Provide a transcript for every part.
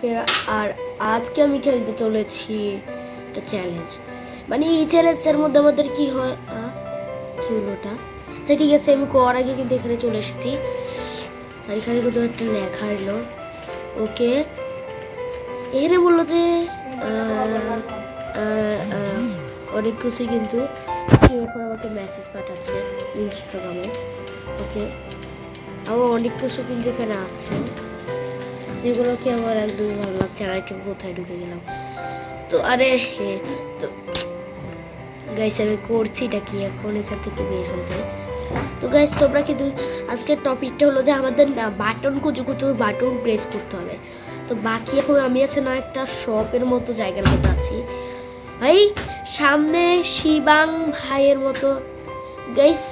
ফের আর আজকে আমি খেলতে চলেছি একটা চ্যালেঞ্জ মানে এই চ্যালেঞ্জের মধ্যে আমাদের কি হয়? কি হলো ওটা? আচ্ছা ঠিক আছে, আমি করার আগে কিন্তু এখানে চলে এসেছি। আর এখানে কিন্তু একটা লেখা এলো। ওকে। এখানে বলল যে অনেক কিছু কিন্তু আমাকে মেসেজ পাঠাচ্ছে ইনস্টাগ্রামে ওকে। আমার অনেক কিছু কিন্তু এখানে আসছে। যেগুলোকে আমার একদমই ভালো লাগছে, আর একটু কোথায় ঢুকে গেলাম। তো আরে তো গাইস আমি করছি এটা কি? এখন এখান থেকে বের হয়ে যায় তো গাইস তোমরা কিন্তু আজকের টপিকটা হলো যে আমাদের না বাটন কুচু কুচু বাটন প্রেস করতে হবে। তো বাকি এখন আমি আছে না একটা শপের মতো জায়গার মধ্যে আছি। ভাই, সামনে শিবাং ভাইয়ের মতো। গাইস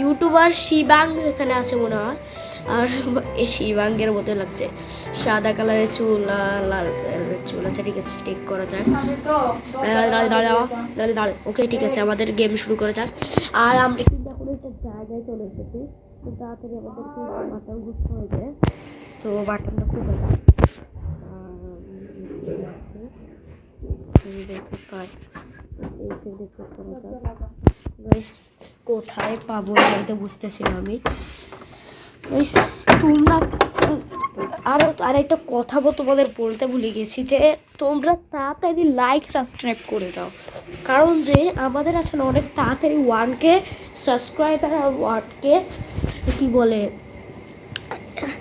ইউটিউবার শিবাং এখানে আছে মনে হয়। আর শিবাঙ্গের মতো লাগছে। সাদা কালারের চুল, লাল চুল। আছে ঠিক আছে, ঠিক করা যাক। ওকে, ঠিক আছে, আমাদের গেম শুরু করা যাক। আর আমরা কিন্তু এখন একটা জায়গায় চলে এসেছি। তাড়াতাড়ি আমাদেরকে বাটন বুঝতে হবে। তো বাটনটা খুব ভালো কোথায় পাবো আমি তো বুঝতেছি আমি। তোমরা, আর আর একটা কথা তোমাদের বলতে ভুলে গেছি যে তোমরা তাড়াতাড়ি লাইক সাবস্ক্রাইব করে দাও। কারণ যে আমাদের আছে না অনেক তাড়াতাড়ি ওয়ানকে সাবস্ক্রাইবার আর ওয়ানকে কি বলে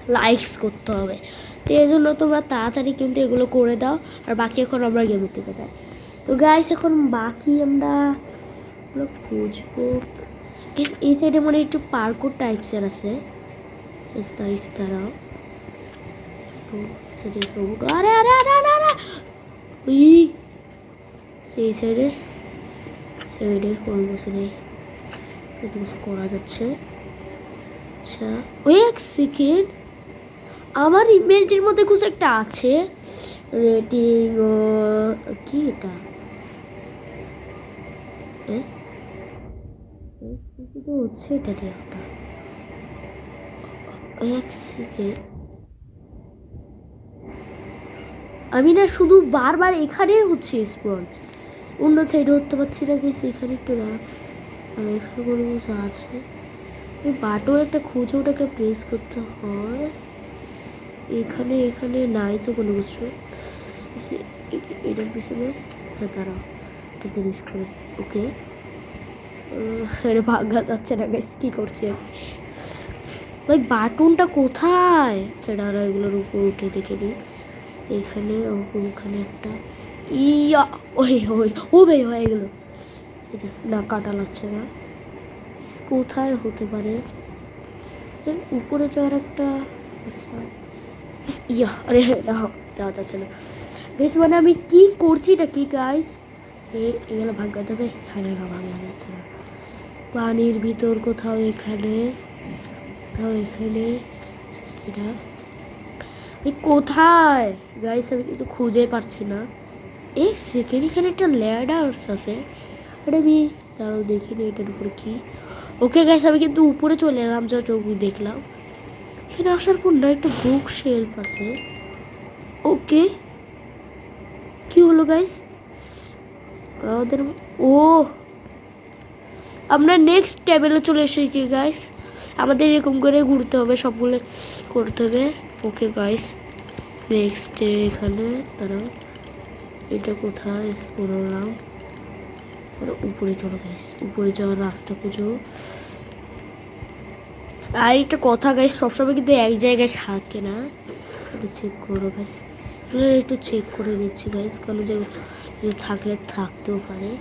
লাইকস করতে হবে। তো এই জন্য তোমরা তাড়াতাড়ি কিন্তু এগুলো করে দাও, আর বাকি এখন আমরা গেমের দিকে যাই। তো গাইস এখন বাকি আমরা খুঁজবো। এই- এই সাইডে মানে একটু পার্কো টাইপসের আছে। ইস্তা ইস্তারাও সেটা সবুজ আরে আরে আরে আরে আরে! উই! সেই সাইডে সাইডে কোন বসে নেই। এত কিছু করা যাচ্ছে। আচ্ছা ওই এক সেকেন্ড আমার ইমেলটির মধ্যে কিছু একটা আছে। রেটিং কি এটা? এ, কি তো হচ্ছে এটা দিয়ে? আমি না শুধু বারবার এখানে হচ্ছে স্পন অন্য সাইডে হতে পারছি না গেছি এখানে একটু দাঁড়া কোনো আছে। বাটন একটা খুঁজে ওটাকে প্রেস করতে হয়। এখানে এখানে নাই তো কোনো কিছু। এটার পিছনে আচ্ছা দাঁড়াও। একটা জিনিস করে। ওকে আরে ভাগা যাচ্ছে না গাইস কি করছি আমি? ভাই, বাটনটা কোথায়? সেটা আর এগুলোর উপর উঠে দেখে নিই। এখানে ওখানে একটা। ইয়া, ওই ওই, ও ভাই, হয়ে গেল। না কাটা লাগছে না। কোথায় হতে পারে? উপরে যাওয়ার একটা আচ্ছা। ইয়া, আরে, না, যাওয়া যাচ্ছে না। বেশ মানে আমি কি করছি এটা কি গাইস এগুলো ভাগ্য যাবে। হ্যাঁ না ভাঙা যাচ্ছে না। পানির ভিতর কোথাও এখানে কোথাও এখানে? এটা? কোথায়? গাইস আমি কিন্তু খুঁজে পারছি না। এই সেকেন্ড এখানে একটা ল্যাডার্স আছে। এটা আমি তারাও দেখিনি, এটার উপরে কি? ওকে গাইস আমি কিন্তু উপরে চলে এলাম যতটুকু দেখলাম। এখানে আসার পর না, একটা বুক শেলফ আছে। ওকে কি হলো গাইস আমাদের ও, আমরা নেক্সট টেবিলে চলে এসেছি গাইস আমাদের এরকম করে ঘুরতে হবে, সবগুলো করতে হবে। ওকে গাইস নেক্সট এখানে তারা এটা কোথায়? পড়লাম তারা উপরে চলো গাইস উপরে যাওয়ার রাস্তা খুঁজো। আর একটা কথা গাইস সবসময় কিন্তু এক জায়গায় থাকে না। এটা চেক করো গাইস একটু চেক করে নিচ্ছি গাইস কারণ যে থাকলে থাকতেও পারে।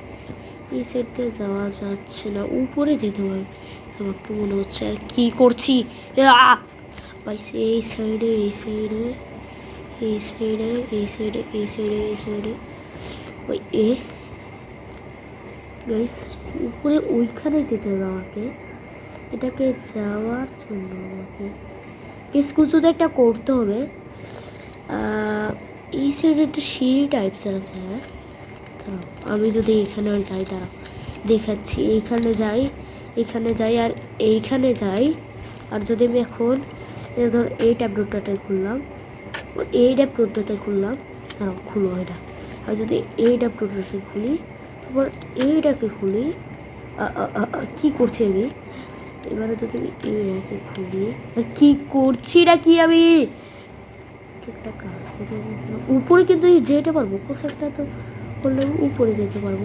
এই সাইড দিয়ে যাওয়া যাচ্ছে না, উপরে যেতে হবে। আমাকে মনে হচ্ছে আর কি করছি! ভাই, এই সাইডে এই সাইডে এই সাইডে এই সাইডে এই সাইডে এই সাইডে ওই এ গাইস উপরে ওইখানে যেতে হবে আমাকে। এটাকে যাওয়ার জন্য আমাকে। কিছু কিছু একটা করতে হবে। এই সাইডে একটা সিঁড়ি টাইপসের আছে হ্যাঁ? আমি যদি এখানে আর যাই, দাঁড়াও। দেখাচ্ছি, এইখানে যাই। এখানে যাই আর এইখানে যাই। আর যদি আমি এখন ধর এই ট্যাব নোটটা খুললাম, এই ট্যাব নোটটা খুললাম, দাঁড়াও, খুলো এটা। আর যদি এই ট্যাব নোটটা খুলি, তারপর এইটাকে খুলি কি করছি আমি? এবারে যদি আমি এইটাকে খুলি, আর কি করছি না কি আমি? একটা কাজ করে উপরে কিন্তু যেতে পারব, কোথাও একটা তো করলে উপরে যেতে পারব।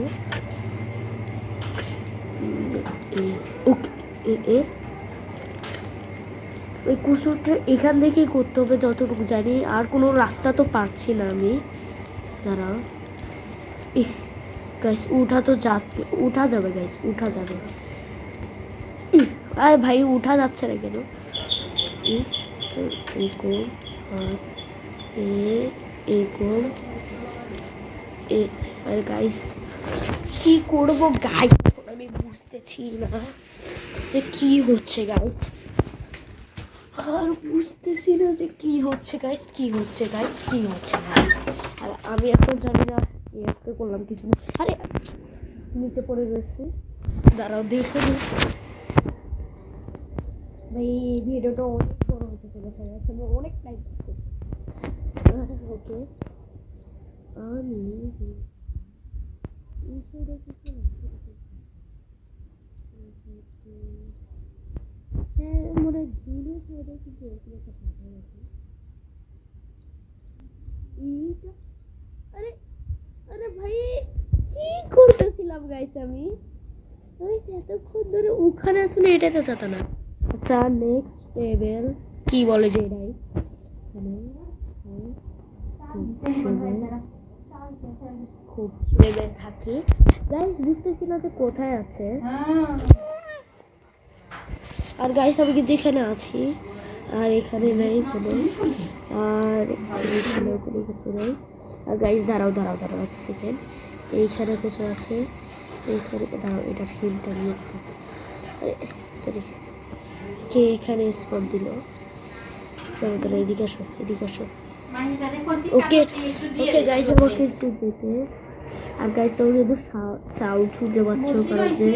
ওই কুসুরটা এখান থেকেই করতে হবে যতটুকু জানি। আর কোনো রাস্তা তো পাচ্ছি না আমি। দাঁড়াও। গাইস উঠা তো যা উঠা যাবে গাইস উঠা যাবে। আরে ভাই উঠা যাচ্ছে না কেন? ই, তো এই কোণ, আর এ এ এ আর গাইস কি করব গাইস বুঝতেছি না যে কি হচ্ছে গাইস আর বুঝতেছি না যে কি হচ্ছে গাইস কি হচ্ছে গাইস কি হচ্ছে গাইস আর আমি এখন জানি না একটা করলাম কিছু। আরে, নিচে পড়ে গেছে। দাঁড়াও, দেখে নি। ভাই, এই ভিডিওটা অনেক বড় হতে চলেছে আসলে অনেক টাইম ওকে আমি কিছু না। হ্যাঁ হয় আরে আরে ভাই কি করতেছিলাম গাইস আমি? আমি এতক্ষণ ধরে ওখানে আসলে না আচ্ছা নেক্সট কি বলে যে এটাই? হ্যাঁ, খুব থাকি। গাইস বুঝতেছি না যে কোথায় আছে। আর গাইস আমি কিন্তু এখানে আছি। আর এখানে নেই কোনো। আর এখানে কোনো কিছু নেই। আর গাইস দাঁড়াও দাঁড়াও দাঁড়াও এক সেকেন্ড এইখানে কিছু আছে। এইখানে দাঁড়াও এটা ফিল্মটা নিয়ে সরি কে এখানে স্পট দিল? চল এদিকে আসো এদিকে আসো। ওকে ওকে গাইস আমাকে একটু যেতে আর গাইস কিন্তু সাউন্ড শুনতে পাচ্ছ কারণ যে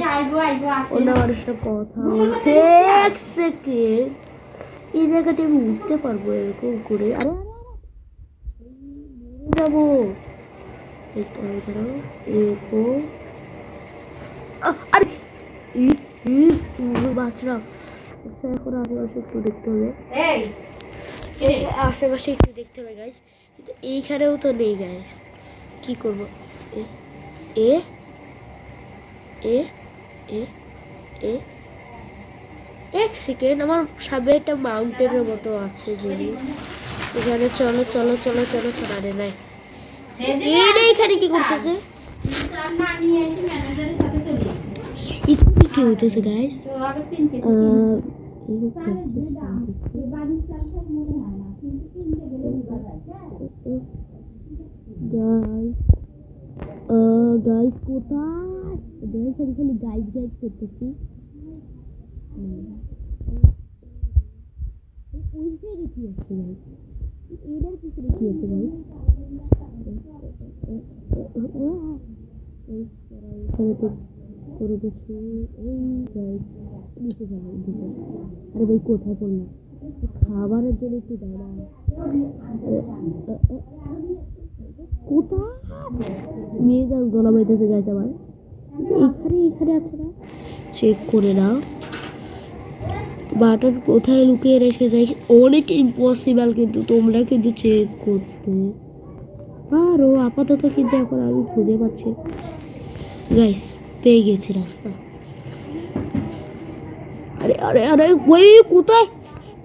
অন্য মানুষের কথা বলছে। এক সেকেন্ড এই জায়গাতে আমি উঠতে পারব এরকম করে। আরে। যাব। এরকম আরে বাচ্চারা। আচ্ছা এখন আশেপাশে একটু দেখতে হবে। আশেপাশে একটু দেখতে হবে গাইস এইখানেও তো নেই গাইস কি করব? এ এ এ এ এক সেকেন্ড, আমার সামনে একটা মাউন্টেনের মতো আছে জিনিস এখানে চলো চলো চলো চলো চলো নাই। এখানে কি করতেছে? এখানে কি হইতেছে গাইস গাইস গাইস কোথায়? গাইস আমি খালি গাইস গাইস করতেছি। ওই সাইডে কি আছে গাইস এটার পিছনে তো করে কিছু এই গাইস নিচে আরে ভাই, কোথায় পড়লাম খাবারের জন্য একটু দাঁড়া কোথায়? মেয়ে যা গলা বাইতেছে গাইস আমার। এখানে এখানে আছে না? চেক করে নাও। বাটার কোথায় লুকিয়ে রেখে যাই? অনেক ইম্পসিবল কিন্তু তোমরা কিন্তু চেক করতে পারো। আপাতত কিন্তু এখন আমি খুঁজে পাচ্ছি গাইস পেয়ে গেছি রাস্তা। আরে আরে আরে, ওই কোথায়?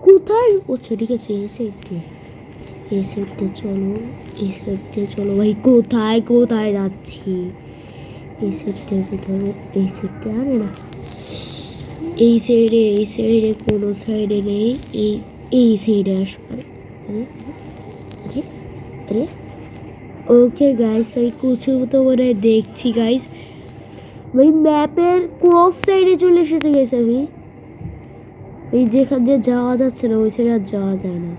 কোথায়? আচ্ছা ঠিক আছে দিয়ে এই সাইড চলো, এই সাইড দিয়ে চলো ভাই, কোথায় কোথায় যাচ্ছি? এই সাইড দিয়ে যেতে হবে এই সাইড দিয়ে না। এই সাইডে এই সাইডে, কোনো সাইডে নেই, এই এই সাইডে আসো আরে আরে ওকে গাইস আমি কিছু তো মনে দেখছি গাইস ওই ম্যাপের ক্রস সাইডে চলে এসেছে গেছে আমি। এই যেখান দিয়ে যাওয়া যাচ্ছে না, ওই সাইডে আর যাওয়া যায় না।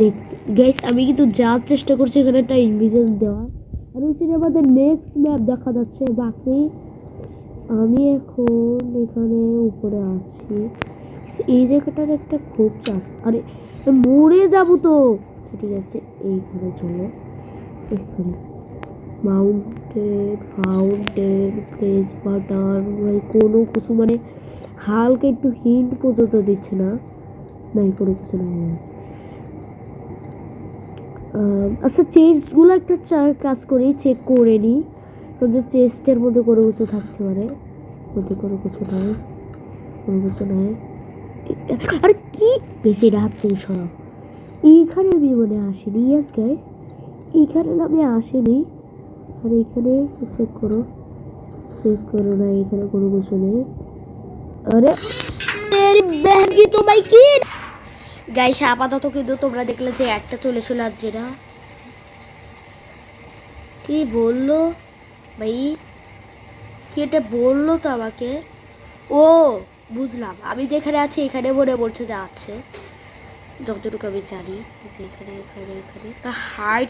দেখ গাইস আমি কিন্তু যাওয়ার চেষ্টা করছি এখানে একটা ইনভিজন দেওয়া আর ওই আমাদের নেক্সট ম্যাপ দেখা যাচ্ছে। বাকি আমি এখন এখানে উপরে আছি। এই জায়গাটার একটা খুব চাষ আরে মরে যাব তো। আচ্ছা, ঠিক আছে এইখানে চলো মাউন্টেন ফাউন্টেন ফেস বাটার মানে কোনো কিছু মানে হালকা একটু হিন্ট পর্যন্ত দিচ্ছে না। নাই কোনো কিছু না আচ্ছা চেস্টগুলো একটা কাজ করি চেক করে নিই। কিন্তু চেস্টের মধ্যে কোনো কিছু থাকতে পারে? মধ্যে কোনো কিছু নাই, কোনো কিছু নাই। আরে, কি? বেশি রাত সরাও এইখানে আমি মনে আসিনি ইয়াস গাইস এইখানে আমি আসিনি। আর এখানে চেক করো। চেক করো না এখানে কোনো কিছু নেই। আরে মেরি বহন কি তো ভাই কি গাইস আপাতত কিন্তু তোমরা দেখলে যে একটা চলেছিল আর যেটা? কি বলল? ভাই, কি এটা বলল তো আমাকে? ও, বুঝলাম। আমি যেখানে আছি, এখানে মনে বলছে যে আছে। যতটুকু আমি জানি এখানে এখানে এখানে। তা হাইট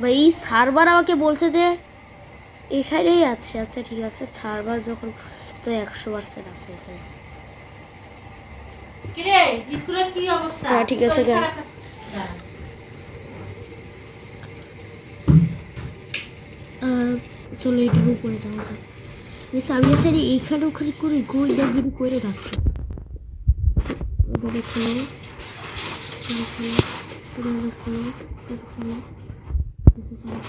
ভাই সার্ভার আমাকে বলছে যে এখানেই আছে। আচ্ছা ঠিক আছে সার্ভার যখন তো একশো পার্সেন্ট আছে এখানে কিরে স্কুলের কি অবস্থা আচ্ছা, ঠিক আছে, চলো এইটুকু করে যাওয়া যাক। আমি আছি এইখানে ওখানে করে গোয়েন্দাগিরি করে যাচ্ছি এবারে খোলো খোলো এবারে খোলো খোলো এসে যাও।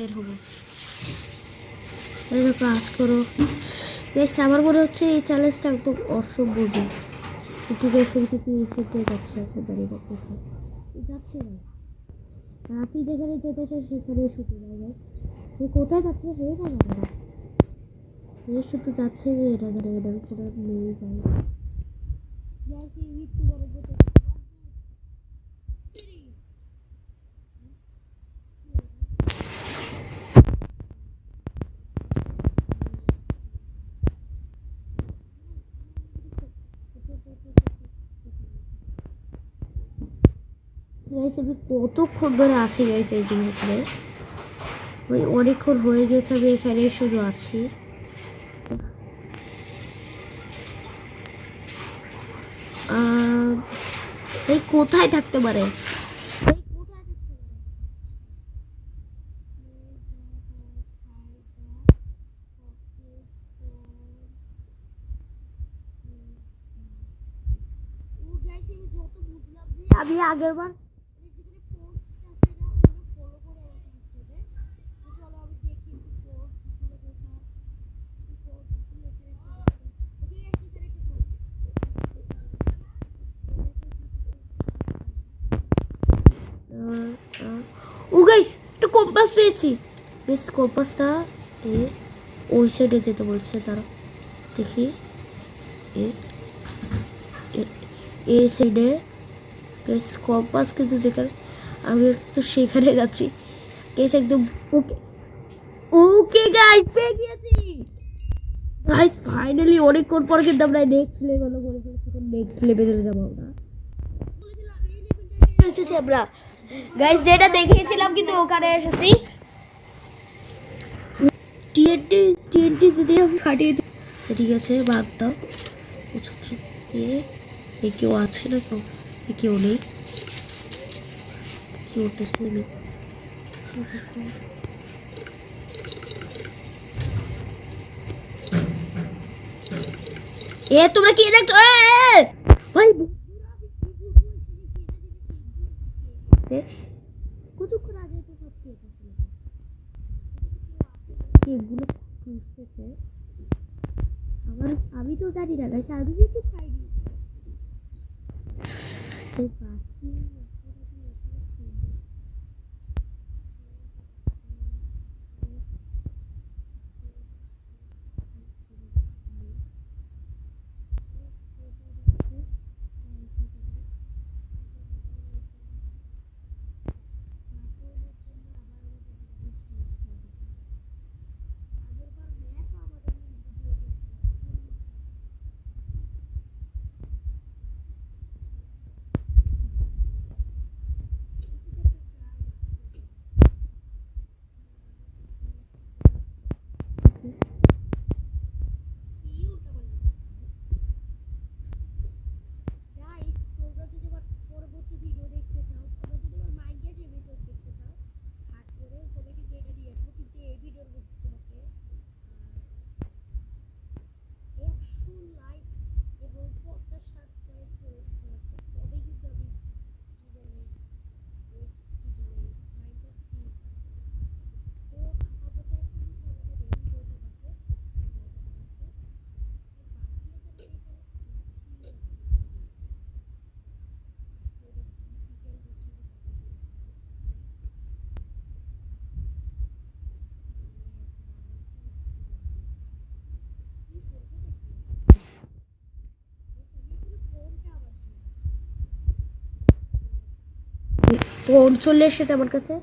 বের হব। এটা কাজ করো। বেশ আমার মনে হচ্ছে এই চ্যালেঞ্জটা একদম অসম্ভব। দাঁড়িয়ে যাচ্ছে না আপনি যেখানে যেতে চান, সেখানে তুমি কোথায় যাচ্ছে জানো না এর শুধু যাচ্ছে যে, এটা জানে এটার উপরে নেই ভাই মৃত্যু গাইস আমি কতক্ষণ ধরে আছি গাইস এই জিনিসগুলো ওই অনেকক্ষণ হয়ে গেছে, আমি এখানে শুধু আছি। এই কোথায় থাকতে পারে? আমি আগের বার ও গাইস একটা কম্পাস পেয়েছি। বেশ কম্পাসটা এ, ওই সাইডে যেতে বলছে তারা দেখি। এ, এ- সাইডে গ্যাস কম্পাস কিন্তু যেখানে, আমি তো সেখানে যাচ্ছি। গ্যাস একদম ওকে ওকে গাইস পেয়ে গিয়েছি। গাইস ফাইনালি অনেকক্ষণ পর কিন্তু আমরা নেক্সট লেভেলে করে ফেলেছি নেক্সট লেভেলে যাব আমরা। এসেছি আমরা। গাইস যেটা দেখিয়েছিলাম কিন্তু ওখানে এসেছি। আচ্ছা ঠিক আছে, বাদ দাও। এ কেউ আছে না এ কেউ নেই। কি করতেছে এ? তোমরা কি দেখছ! ভাই কতক্ষণ আগে তো সব খেয়ে কেকগুলো খুঁজতেছে আমার আমি তো জানি না গাইস আমি কিন্তু খাইনি ফোন চলে এসেছে আমার কাছে।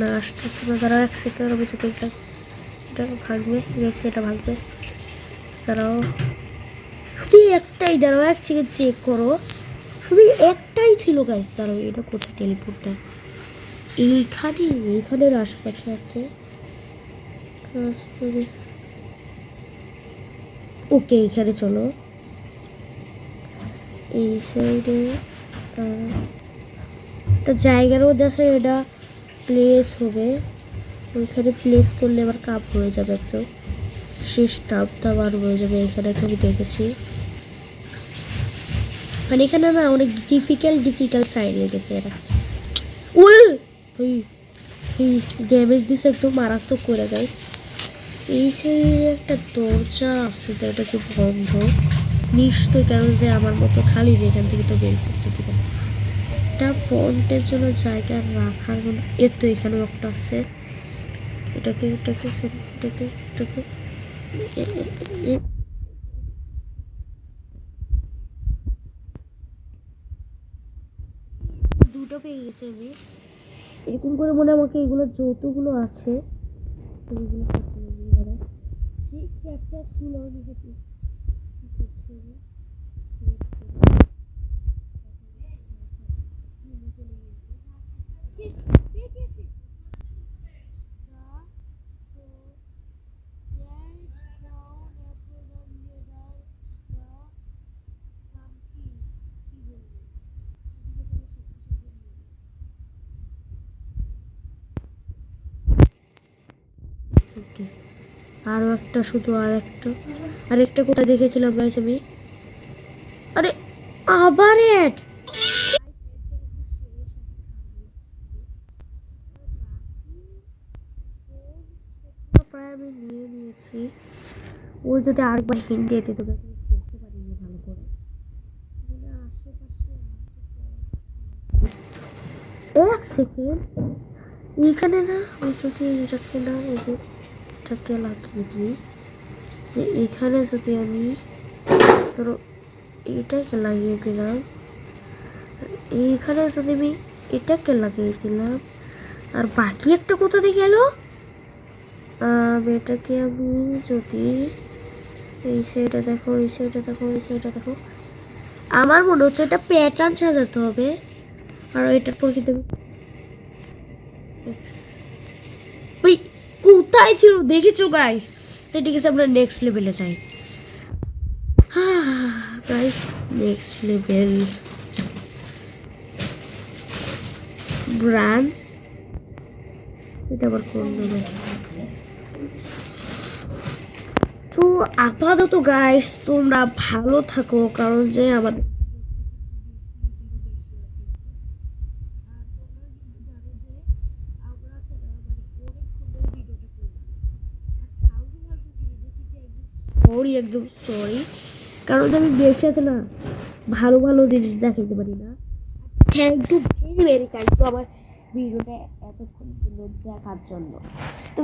না, আসতেছে না। দাঁড়াও এক সেকেন্ড আমি যদি এটা এটা ভাঙবে আছে, এটা ভাঙবে। দাঁড়াও। শুধু একটাই, দাঁড়াও, এক সেকেন্ড চেক করো। শুধু একটাই ছিল গাইস দাঁড়াও, এটা কোথায় টেলিপোর্ট দেয়? এইখানে, এইখানের আশপাশে আছে। কাজ করে ওকে, এখানে চলো। এই সাইডে একটা জায়গার মধ্যে আছে এটা প্লেস হবে। ওইখানে প্লেস করলে আবার কাপ হয়ে যাবে একদম শেষ টাপটা আবার হয়ে যাবে, এখানে আমি দেখেছি। মানে এখানে না অনেক ডিফিকাল্ট ডিফিকাল্ট সাইড হয়ে গেছে এটা ওই ড্যামেজ দিছে একদম মারাত্মক করে গাইস এই সাইডে একটা দরজা আছে এটা কি বন্ধ নিশ্চয় কেন যে আমার মতো খালি যে এখান থেকে তো বের করতে দিবে। এটা পন্টের জন্য জায়গা রাখার জন্য। এর তো এখানেও একটা আছে। এটাকে এটাকে এটাকে এটাকে। দুটো পেয়ে গেছে এরকম করে মনে আমাকে এগুলো যতগুলো আছে। এগুলো। ঠিক একটা স্কুল আমি দেখেছি কি করছে রে? ওকে আরও একটা শুধু আর একটা। আরেকটা কোথায় দেখেছিলাম গাইস আমি? আরে, আবার অ্যাড প্রায় আমি নিয়ে নিয়েছি। ও যদি আরেকবার হিন্দি দিয়ে দিত বুঝতে পারিনি ভালো করে। এক সেকেন্ড এইখানে না, আমি যদি এটাকে না, এই যে এটাকে লাগিয়ে দিই যে এখানে যদি আমি ধরো এটাকে লাগিয়ে দিলাম এইখানে যদি আমি এটাকে লাগিয়ে দিলাম, আর বাকি একটা কোথা থেকে গেল এটাকে আমি যদি এই সাইডে দেখো, এই সাইডে দেখো, এই সাইডে দেখো, আমার মনে হচ্ছে এটা প্যাটার্ন সাজাতে হবে। আর এটার পর ওই কোথায় ছিল? দেখেছ গাইস সেটা গেছে আমরা নেক্সট লেভেলে যাই। গাইস নেক্সট লেভেল ব্রান্ড এটা আবার তো আপাতত গাইস তোমরা ভালো থাকো, কারণ যে আমাদের সরি একদম সরি কারণ আমি বেশি আছে না ভালো ভালো জিনিস দেখাইতে পারি না। Thank you very very thank you আমার ভিডিওটা এতক্ষণ সুন্দর দেখার জন্য। তো